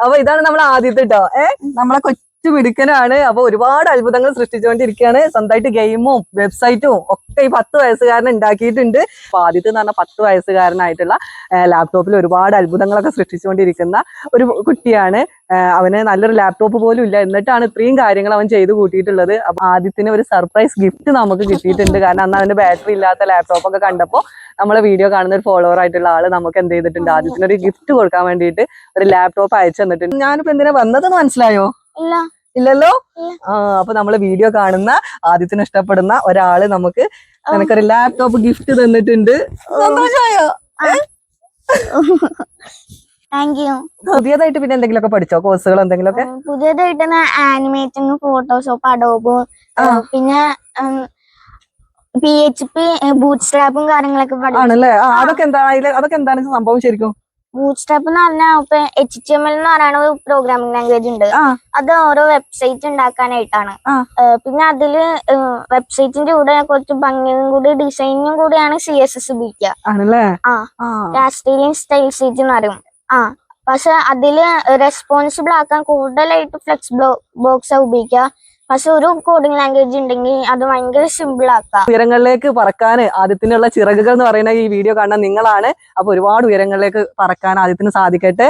അപ്പൊ ഇതാണ് നമ്മളെ ആദ്യത്തെ കേട്ടോ ഏഹ് നമ്മളെ കൊച്ചു മിടുക്കനാണ് അപ്പൊ ഒരുപാട് അത്ഭുതങ്ങൾ സൃഷ്ടിച്ചുകൊണ്ടിരിക്കുകയാണ്. സ്വന്തമായിട്ട് ഗെയിമും വെബ്സൈറ്റും ഒക്കെ ഈ പത്ത് വയസ്സുകാരൻ ഉണ്ടാക്കിയിട്ടുണ്ട്. അപ്പൊ ആദ്യത്തെ എന്ന് പറഞ്ഞാൽ പത്ത് വയസ്സുകാരനായിട്ടുള്ള ലാപ്ടോപ്പിൽ ഒരുപാട് അത്ഭുതങ്ങളൊക്കെ സൃഷ്ടിച്ചുകൊണ്ടിരിക്കുന്ന ഒരു കുട്ടിയാണ്. അവന് നല്ലൊരു ലാപ്ടോപ്പ് പോലും ഇല്ല. എന്നിട്ടാണ് ഇത്രയും കാര്യങ്ങൾ അവൻ ചെയ്ത് കൂട്ടിയിട്ടുള്ളത്. അപ്പൊ ആദ്യത്തിന് ഒരു സർപ്രൈസ് ഗിഫ്റ്റ് നമുക്ക് കിട്ടിയിട്ടുണ്ട്. കാരണം അന്ന് അവന്റെ ബാറ്ററി ഇല്ലാത്ത ലാപ്ടോപ്പ് ഒക്കെ കണ്ടപ്പോൾ നമ്മളെ വീഡിയോ കാണുന്ന ഒരു ഫോളോവർ ആയിട്ടുള്ള ആൾ നമുക്ക് എന്ത് ചെയ്തിട്ടുണ്ട്? ആദ്യത്തിന് ഒരു ഗിഫ്റ്റ് കൊടുക്കാൻ വേണ്ടിയിട്ട് ഒരു ലാപ്ടോപ്പ് അയച്ചു തന്നിട്ടുണ്ട്. ഞാനിപ്പോ എന്തിനാ വന്നതെന്ന് മനസ്സിലായോ? ഇല്ല. ഇല്ലല്ലോ? ഇല്ല. ആ അപ്പൊ നമ്മൾ വീഡിയോ കാണുന്ന ആദ്യത്തിന് ഇഷ്ടപ്പെടുന്ന ഒരാൾ നമുക്ക് നിനക്കൊരു ലാപ്ടോപ്പ് ഗിഫ്റ്റ് തന്നിട്ടുണ്ട്. സന്തോഷമായോ? പുതിയതായിട്ട് പിന്നെ എന്തെങ്കിലുമൊക്കെ പഠിച്ചോ? കോഴ്സുകൾ എന്തെങ്കിലുമൊക്കെ? പുതിയതായിട്ട് ആനിമേറ്റിംഗ് ഫോട്ടോഷോപ്പ് അഡോബ്. പിന്നെ പി എച്ച് പി ബൂട്ട് സ്ട്രാപ്പും കാര്യങ്ങളൊക്കെ ആണല്ലേ? അതൊക്കെ എന്താ അതൊക്കെ എന്താണെന്ന് സംഭവം ശരിക്കും? ബൂട്ട് സ്ട്രാപ്പ് എന്ന് പറഞ്ഞാൽ ഇപ്പൊ എച്ച് ടി എം എൽ എന്ന് പറയുന്ന ഒരു പ്രോഗ്രാമിംഗ് ലാംഗ്വേജ് ഉണ്ട്. അത് ഓരോ വെബ്സൈറ്റ് ഉണ്ടാക്കാനായിട്ടാണ്. പിന്നെ അതിൽ വെബ്സൈറ്റിന്റെ കൂടെ കുറച്ച് ഭംഗിയും കൂടി ഡിസൈനും കൂടിയാണ് സി എസ് എസ് ഉപയോഗിക്കുക ആണല്ലേ? ആ. ആ. കാസ്റ്റീലിയൻ സ്റ്റൈൽ സീറ്റ് എന്ന് പറയും. ആ. പക്ഷെ അതിൽ റെസ്പോൺസിബിൾ ആക്കാൻ കൂടുതലായിട്ട് ഫ്ലെക്സ് ബോക്സ് ഉപയോഗിക്കുക പക്ഷെ ഒരു കോഡിംഗ് ലാംഗ്വേജ് ഉണ്ടെങ്കിൽ അത് ഭയങ്കര സിമ്പിൾ ആക്കാം. ഉയരങ്ങളിലേക്ക് പറക്കാൻ ആദ്യത്തിനുള്ള ചിറകുകൾ എന്ന് പറയുന്ന ഈ വീഡിയോ കാണുന്ന നിങ്ങളാണ്. അപ്പൊ ഒരുപാട് ഉയരങ്ങളിലേക്ക് പറക്കാൻ ആദ്യത്തിന് സാധിക്കട്ടെ.